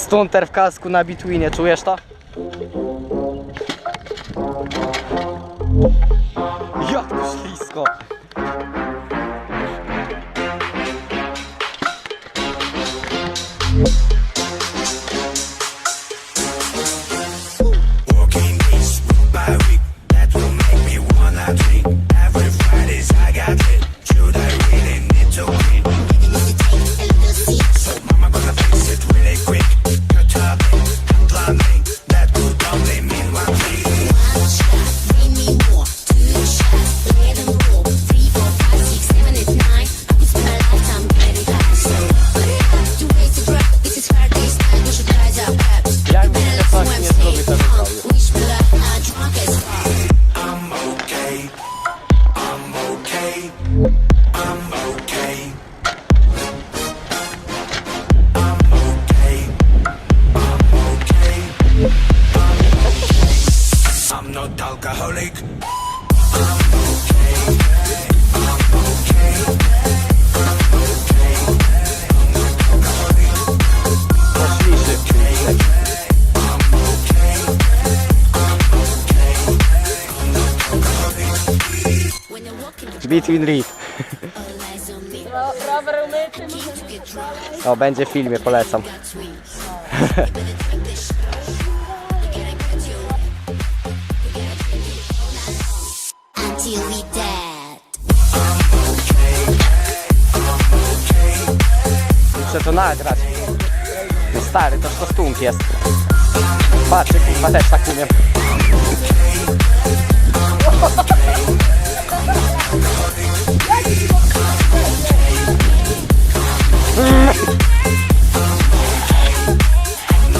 Stunter w kasku na Bitwinie, czujesz to? Jak to ślisko! I'm not alcoholic. I'm okay. I'm okay. I'm okay. I'm not alcoholic. Pośliszy. I'm okay. I'm okay. I'm not alcoholic. Between Reef. Rower umyty, O, będzie w filmie, polecam. Muszę to nagrać. No stary, to kostunk jest. Patrz, kurwa też tak umiem.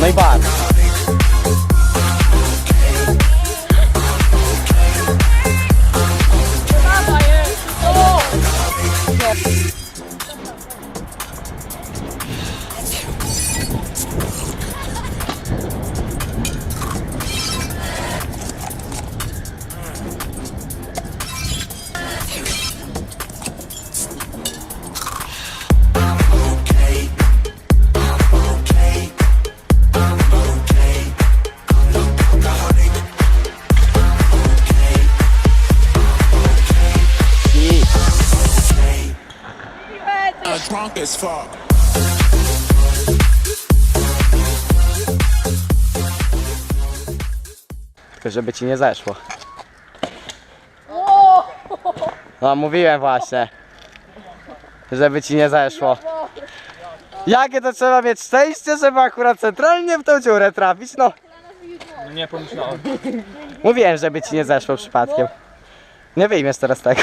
No i bardzo. Drunk as fuck. tylko żeby ci nie zeszło. No mówiłem właśnie. Żeby ci nie zeszło. Jakie to trzeba mieć szczęście, żeby akurat centralnie w tą dziurę trafić, no. Nie pomyślałem. Mówiłem, żeby ci nie zeszło przypadkiem. Nie wyjmiesz teraz tego.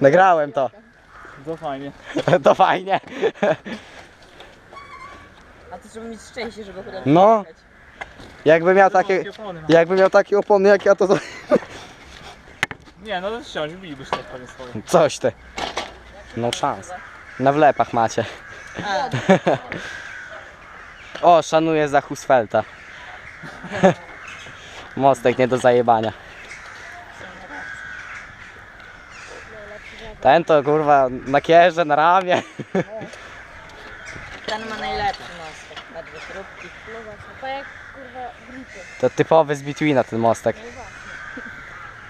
Nagrałem to. To fajnie. To fajnie. A to trzeba mieć szczęście, żeby akurat No. wyjechać. Jakby miał takie, Wąskie opony ma. jakby miał takie opony jak ja, to, to Nie, no to wsiąść, bilibyś tak pewnie swoje. coś ty. No szans. Na wlepach macie. O, szanuję za Husfelta. Mostek nie do zajebania. Ten to kurwa na kierze, na ramię. Ten ma najlepszy nos, na dwie śrubki. No właśnie, to jak kurwa gripy. To typowy z Betweena ten mostek.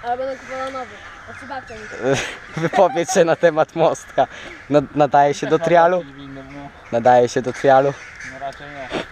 Ale będę kupował nowy. Znaczy babcia mi Wypowiedź się na temat mostka. Nad- Nadaje się do trialu? No, Nadaje się do trialu. no raczej nie.